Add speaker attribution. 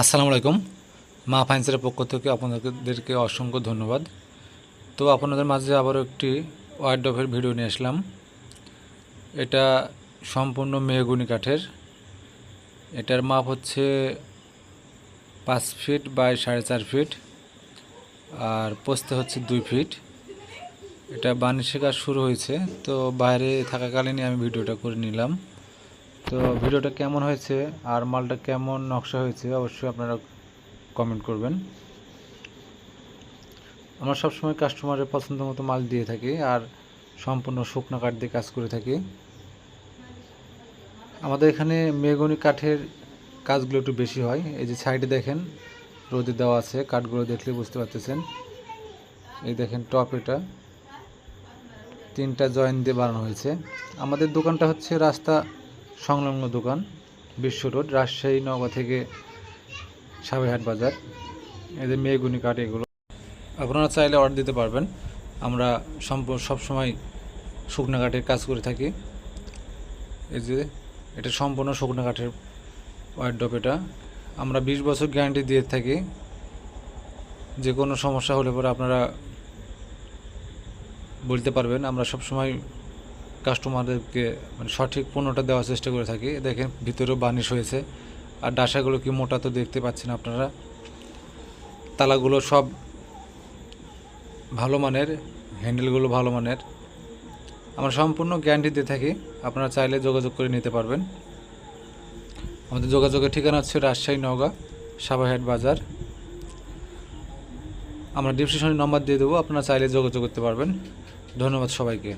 Speaker 1: আসসালামু আলাইকুম। মা ফাইন্সের পক্ষ থেকে আপনাদেরকে অসংখ্য ধন্যবাদ। তো আপনাদের মাঝে আবারও একটি ওয়ার্ডফের ভিডিও নিয়ে আসলাম। এটা সম্পূর্ণ মেহগুনি কাঠের। এটার মাপ হচ্ছে পাঁচ ফিট বাই সাড়ে চার ফিট আর পোস্তে হচ্ছে দুই ফিট। এটা বানিশের কাজ শুরু হয়েছে। তো বাইরে থাকাকালীনই আমি ভিডিওটা করে নিলাম। তো ভিডিওটা কেমন হয়েছে আর মালটা কেমন নকশা হয়েছে অবশ্যই আপনারা কমেন্ট করবেন। আমরা সবসময় কাস্টমারের পছন্দ মতো মাল দিয়ে থাকি আর সম্পূর্ণ শুকনো কাঠ দিয়ে কাজ করে থাকি। আমাদের এখানে মেগনি কাঠের কাজগুলো একটু বেশি হয়। এই যে সাইডে দেখেন, রোদে দেওয়া আছে, কাঠগুলো দেখলে বুঝতে পারতেছেন। এই দেখেন টপ এটা। তিনটা জয়েন দিয়ে বানানো হয়েছে। আমাদের দোকানটা হচ্ছে রাস্তা সংলগ্ন দোকান, বিশ্ব রোড, রাজশাহী নগর থেকে সাবেহাট বাজার। এদের মেয়েগুনি কাঠ এগুলো, আপনারা চাইলে অর্ডার দিতে পারবেন। আমরা সবসময় শুকনা কাঠের কাজ করে থাকি। এই যে, এটা সম্পূর্ণ শুকনো কাঠের ওয়ার্ডপ এটা। আমরা বিশ বছর গ্যারান্টি দিয়ে থাকি। যে কোনো সমস্যা হলে পরে আপনারা বলতে পারবেন। আমরা সবসময় কাস্টমারদেরকে মানে সঠিক পণ্যটা দেওয়ার চেষ্টা করে থাকি। দেখেন, ভিতরেও বার্নিশ হয়েছে। আর ডাসাগুলো কি মোটা তো দেখতে পাচ্ছেন আপনারা? তালাগুলো সব ভালো মানের হ্যান্ডেলগুলো ভালো মানের। আমরা সম্পূর্ণ গ্যারান্টি দিয়ে থাকি, আপনারা চাইলে যোগাযোগ করে নিতে পারবেন। আমাদের যোগাযোগের ঠিকানা হচ্ছে রাজশাহী নওগাঁ সাবাহাট বাজার। আমরা ডিসক্রিপশনে নম্বর দিয়ে দেবো, আপনারা চাইলে যোগাযোগ করতে পারবেন। ধন্যবাদ সবাইকে।